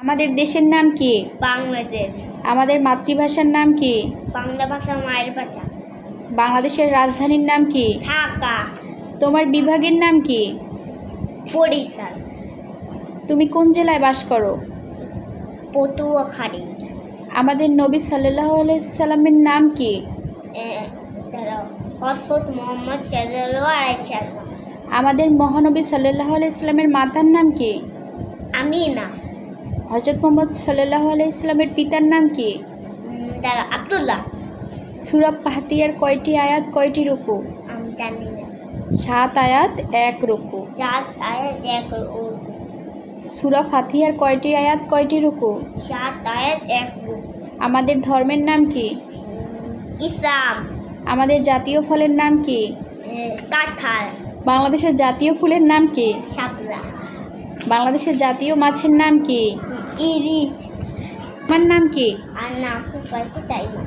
আমাদের দেশের নাম কি? বাংলাদেশ। আমাদের মাতৃভাষার নাম কি? বাংলা ভাষা মায়ের ভাষা। বাংলাদেশের রাজধানীর নাম কি? ঢাকা। তোমার বিভাগের নাম কি? বরিশাল। তুমি কোন জেলায় বাস করো? পটুয়াখালী। আমাদের নবী সাল্লাহ সাল্লামের নাম কি? হসরত মোহাম্মদ আমাদের মহানবী সাল্লাহ ইসলামের মাতার নাম কি? আমিনা। হজরত মোহাম্মদ সাল্লাহ ইসলামের পিতার নাম কি? তারা আব্দুল্লাহ। সুরা পাহাতিয়ার কয়টি আয়াত কয়টি রুকু? আমি জানি না। সাত আয়াত এক রুকু। সাত আয়াত এক রুকু। সুরা ফাতিহার কয়টি আয়াত কয়টি রুকু? সাত আয়াত এক রুকু। আমাদের ধর্মের নাম কি? ইসলাম। আমাদের জাতীয় ফলের নাম কি? কাঁঠাল। বাংলাদেশের জাতীয় ফুলের নাম কি? শাপলা। বাংলাদেশের জাতীয় মাছের নাম কি? ইলিশ। আমার নাম কি? আর নাম তাই না